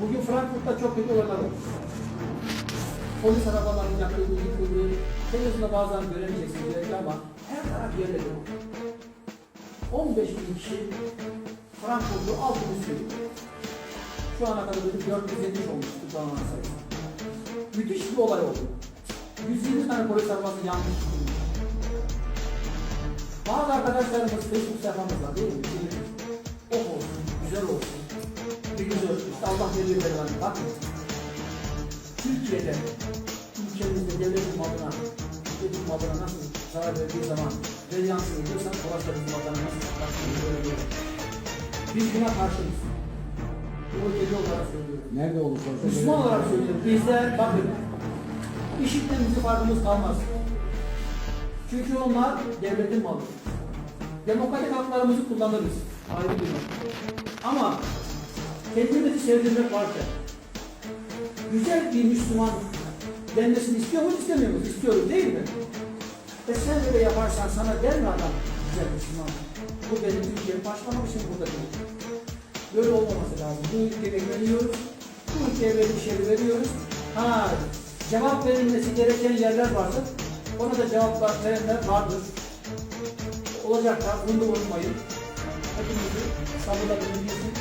Hatta çok kötü olaylar oldu. Polis arabalarının yakıldığı, yıkıldığı, televizyonda bazen göremeyeceksin belki ama her taraf yerle dolu. 15 bin kişi Frankfurt'u altını sürüyor. Şu ana kadar dedik 470 olmuş tutuklanan sayısı. Müthiş bir olay oldu. 120 tane polis arabası yanmış. Bazı arkadaşlarımız Facebook sayfamızda değil mi? Oh olsun, güzel olsun. Bir güzel, işte Allah veriyor veriyor. Bakın, Türkiye'de, ülkemizde devletin malına, devletin malına nasıl zarar verdiği zaman rejyansı ediyorsan, orası da bizim vatana nasıl böyle böyle. Biz buna karşıyız. Bu ülkede olarak söylüyorum. Nerede olursa olsun. Müslüman olarak söylüyorum. Bizler bakın, işitmemizi farkımız kalmaz. Çünkü onlar devletin malı. Demokratik haklarımızı kullanırız. Ayrı bir nokta. Ama kendimizi sevdirmek varken, güzel bir Müslüman denmesini istiyor muyuz, istemiyor muyuz? İstiyoruz değil mi? E sen öyle yaparsan sana der mi adam güzel Müslüman? Bu benim Türkiye başlamak için burada değil. Böyle olmaması lazım. Bu ülkeye güveniyoruz. Bu ülkeye belli şeyleri veriyoruz. Ha, cevap verilmesi gereken yerler vardır. Ona da cevaplar verenler vardır. Olacaklar. Bunu da unutmayın. Hepinizi sabırla dinleyin.